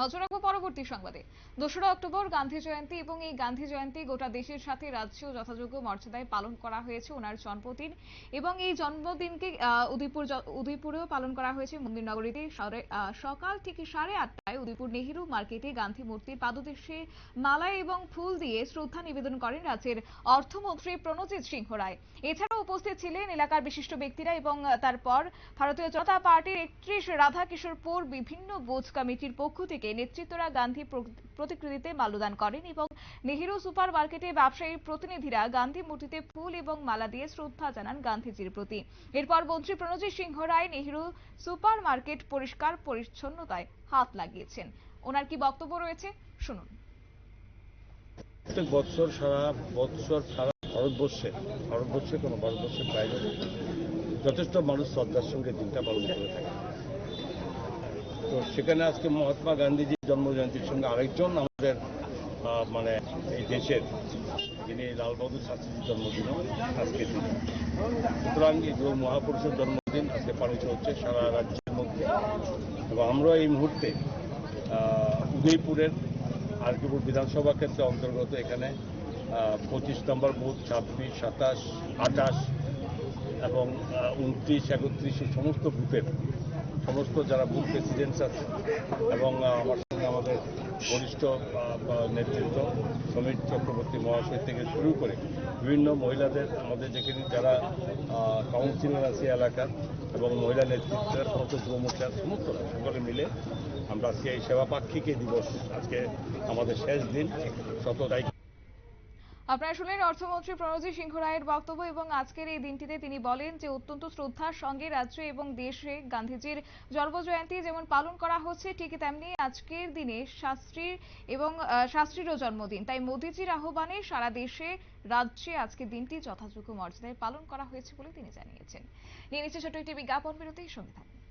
নজর রাখব পরবর্তী সংবাদে। দোসরা অক্টোবর গান্ধী জয়ন্তী এবং এই গান্ধী জয়ন্তী গোটা দেশের সাথে রাজ্যেও যথাযোগ্য মর্যাদায় পালন করা হয়েছে ওনার জন্মদিন এবং এই জন্মদিনকে উদয়পুর উদয়পুরেও পালন করা হয়েছে মন্দির নগরীতে সকাল থেকে সাড়ে আটটায় উদয়পুর নেহেরু মার্কেটে গান্ধী মূর্তির পাদদেশে মালা এবং ফুল দিয়ে শ্রদ্ধা নিবেদন করেন রাজ্যের অর্থমন্ত্রী প্রণজিৎ সিংহ রায়। এছাড়াও উপস্থিত ছিলেন এলাকার বিশিষ্ট ব্যক্তিরা এবং তারপর ভারতীয় জনতা পার্টির একত্রিশ রাধা কিশোরপুর বিভিন্ন বোঝ কমিটির পক্ষ থেকে নেতৃত্বরা গান্ধী প্রতিকৃতিতে মাল্যদান করেন এবং নেহেরু সুপার মার্কেটে ব্যবসায়ী প্রতিনিধিরা গান্ধী মূর্তিতে ফুল এবং মালা দিয়ে শ্রদ্ধা জানান গান্ধীজির প্রতি। এরপর মন্ত্রী প্রণজিৎ সিংহ রায় নেহেরু সুপার মার্কেট পরিষ্কার পরিচ্ছন্নতায় হাত লাগিয়েছেন। ওনার কি বক্তব্য রয়েছে? শুনুন। প্রত্যেক বছর সারা বছর সারা ভারতবর্ষে ভারতবর্ষে কোনো ভারতবর্ষের বাইরে যথেষ্ট মানুষ শ্রদ্ধার সঙ্গে দিনটা পালন করে থাকে। তো সেখানে আজকে মহাত্মা গান্ধীজির জন্মজয়ন্তীর সঙ্গে আরেকজন আমাদের মানে এই দেশের যিনি লাল বাহাদুর শাস্ত্রীর জন্মদিন আজকে দিন। সুতরাং এই মহাপুরুষের জন্মদিন আজকে পালিত হচ্ছে সারা রাজ্যের মধ্যে। এবং আমরা এই মুহূর্তে উদয়পুরের আরকিপুর বিধানসভা ক্ষেত্রে অন্তর্গত এখানে পঁচিশ নম্বর বুথ, ছাব্বিশ, সাতাশ, আঠাশ এবং উনত্রিশ, একত্রিশ সমস্ত বুথের সমস্ত যারা বুথ প্রেসিডেন্টস আছে এবং আমার সঙ্গে আমাদের বরিষ্ঠ নেতৃত্ব, সমীর চক্রবর্তী মহাশয় থেকে শুরু করে বিভিন্ন মহিলাদের আমাদের যেখানে যারা কাউন্সিলর আছে এলাকার এবং মহিলা নেতৃত্বের সমস্ত মোর্চার সমস্ত সকলে মিলে আমরা আজকে এই সেবা পাক্ষিকে দিবস আজকে আমাদের শেষ দিন, শত তারিখ আপনারা শুনলেন অর্থমন্ত্রী প্রণজিৎ সিংহ রায়ের বক্তব্য এবং আজকের এই দিনটিতে তিনি বলেন যে, অত্যন্ত শ্রদ্ধার সঙ্গে রাজ্য এবং দেশে গান্ধীজির জন্মজয়ন্তী যেমন পালন করা হচ্ছে, ঠিক তেমনি আজকের দিনে শাস্ত্রীর এবং শাস্ত্রীরও জন্মদিন। তাই মোদিজির আহ্বানে সারা দেশে, রাজ্যে আজকের দিনটি যথাযোগ্য মর্যাদায় পালন করা হয়েছে বলে তিনি জানিয়েছেন। নিয়ে নিচ্ছে ছোট একটি বিজ্ঞাপন, বিরতির সঙ্গে থাকুন।